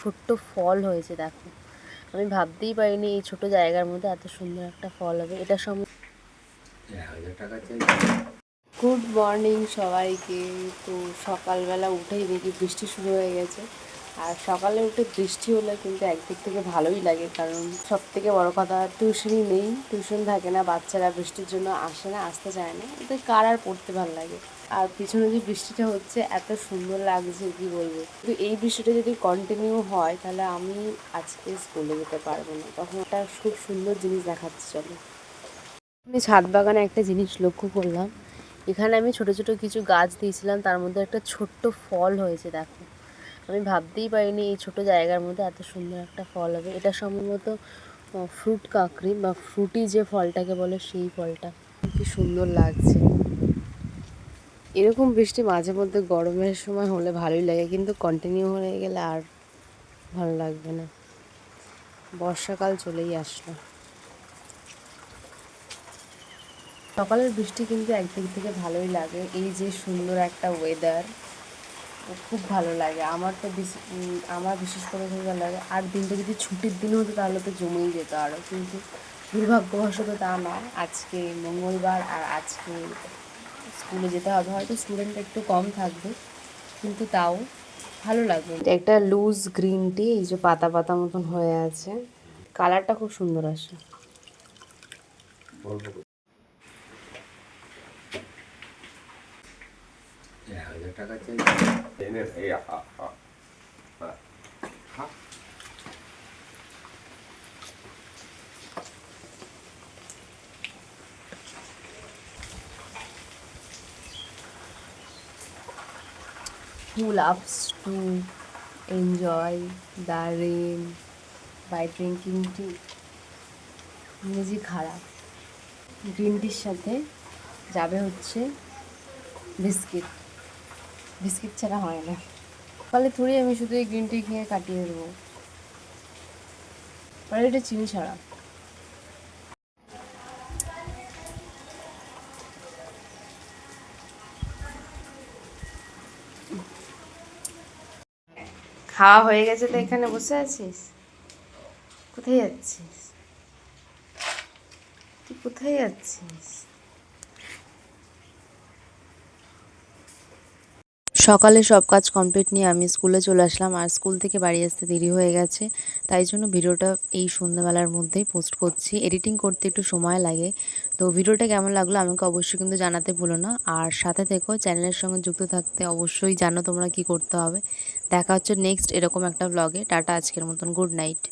ছোট্ট ফল হয়েছে, দেখো। আমি ভাবতেই পারিনি এই ছোট জায়গার মধ্যে এত সুন্দর একটা ফল হবে। এটা সময় গুড মর্নিং সবাইকে। তো সকালবেলা উঠেই দেখি বৃষ্টি শুরু হয়ে গেছে। আর সকালে উঠে বৃষ্টি হলে কিন্তু একদিক থেকে ভালোই লাগে, কারণ সব থেকে বড় কথা টিউশনই নেই, টিউশন থাকে না, বাচ্চারা বৃষ্টির জন্য আসে না, আসতে চায় না এতে কার আর পড়তে ভালো লাগে? আর পিছনে যে বৃষ্টিটা হচ্ছে, এত সুন্দর লাগছে, কি বলব? কিন্তু এই বৃষ্টিটা যদি কন্টিনিউ হয়, তাহলে আমি আজকে স্কুলে যেতে পারব না। তখন একটা খুব সুন্দর জিনিস দেখাচ্ছে, চলো। আমি ছাদ বাগানে একটা জিনিস লক্ষ্য করলাম। এখানে আমি ছোট ছোট কিছু গাছ দিয়েছিলাম, তার মধ্যে একটা ছোট্ট ফল হয়েছে, দেখো। আমি ভাবতেই পারিনি এই ছোট জায়গার মধ্যে এত সুন্দর একটা ফল হবে। এটা সম্ভবত ফ্রুট কাকড়ি বা ফ্রুটি যে ফলটাকে বলে সেই ফলটা। কি সুন্দর লাগছে। এরকম বৃষ্টি মাঝে মধ্যে গরমের সময় হলে ভালোই লাগে, কিন্তু কন্টিনিউ হয়ে গেলে আর ভালো লাগবে না। বর্ষাকাল চলেই আসলো। সকালের বৃষ্টি কিন্তু একদিক থেকে ভালোই লাগে। এই যে সুন্দর একটা ওয়েদার খুব ভালো লাগে। আমার তো আমার বিশেষ করে খুব ভালো লাগে। আর দিনটা যদি ছুটির দিন হতো তাহলে তো জমেই যেত আরও কিন্তু দুর্ভাগ্যবশত তা নয়। আজকে মঙ্গলবার আর আজকে স্কুলে যেতে হবে। হয়তো স্টুডেন্ট একটু কম থাকবে, কিন্তু তাও ভালো লাগবে। একটা লুজ গ্রিন টি এই যে পাতা পাতা মতন হয়ে আছে। কালারটা খুব সুন্দর আসে। হাজার টাকা চাই এনে এই আ- আ- আ- who loves to enjoy the rain by drinking tea? ইংরেজি খারাপ। গ্রিন টির সাথে যাবে হচ্ছে বিস্কিট বিস্কিট ছাড়া হয় না। ফলে থোড়ি আমি শুধু এই গ্রিন টি খেয়ে কাটিয়ে দেবো। আর এটা চিনি ছাড়া। খাওয়া হয়ে গেছে তো এখানে বসে আছিস? কোথায় যাচ্ছিস? তুই কোথায় যাচ্ছিস? সকালে সব কাজ কমপ্লিট নিয়ে আমি স্কুলে চলে আসলাম, আর স্কুল থেকে বাড়ি আসতে দেরি হয়ে গেছে। তাই জন্য ভিডিওটা এই সন্ধ্যাবেলার মধ্যেই পোস্ট করছি। এডিটিং করতে একটু সময় লাগে। তো ভিডিওটা কেমন লাগল আমাকে অবশ্যই কিন্তু জানাতে ভুলো না। আর সাথে থেকো চ্যানেলের সঙ্গে যুক্ত থাকতে অবশ্যই জানো তোমরা কি করতে হবে। দেখা হচ্ছে নেক্সট এরকম একটা ব্লগে টাটা, আজকের মতন গুড নাইট